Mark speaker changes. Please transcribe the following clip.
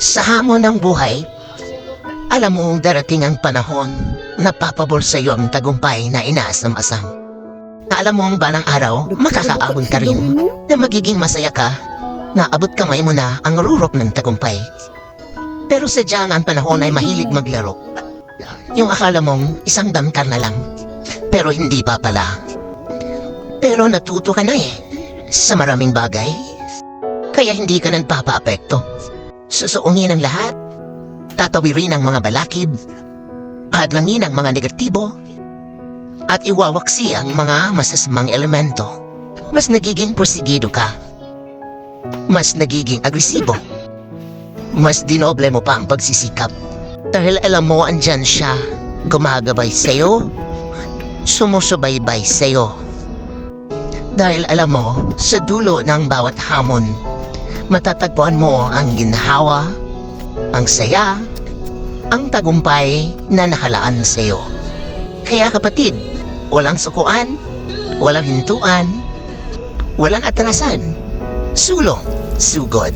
Speaker 1: Sa hamon ng buhay, alam mo darating ang panahon na papabor sa iyo ang tagumpay na inaasam-asam. Alam mo ang balang araw, makakaabot ka rin na magiging masaya ka na abot kamay mo na ang rurok ng tagumpay. Pero sadyang ang panahon ay mahilig maglaro. Yung akala mong isang damkar na lang, pero hindi pa pala. Pero natuto ka na eh, sa maraming bagay. Kaya hindi ka nagpapa-apekto. Susuungin ang lahat, tatawirin ang mga balakid, padlangin ang mga negatibo, at iwawaksi ang mga masasamang elemento. Mas nagiging porsigido ka. Mas nagiging agresibo. Mas dinoble mo pa ang pagsisikap. Dahil alam mo andyan siya, gumagabay sa'yo, sumusubaybay sa'yo. Dahil alam mo, sa dulo ng bawat hamon, matatagpuan mo ang ginhawa, ang saya, ang tagumpay na nakalaan sa'yo. Kaya kapatid, walang sukuan, walang hintuan, walang atrasan. Sulong, sugod.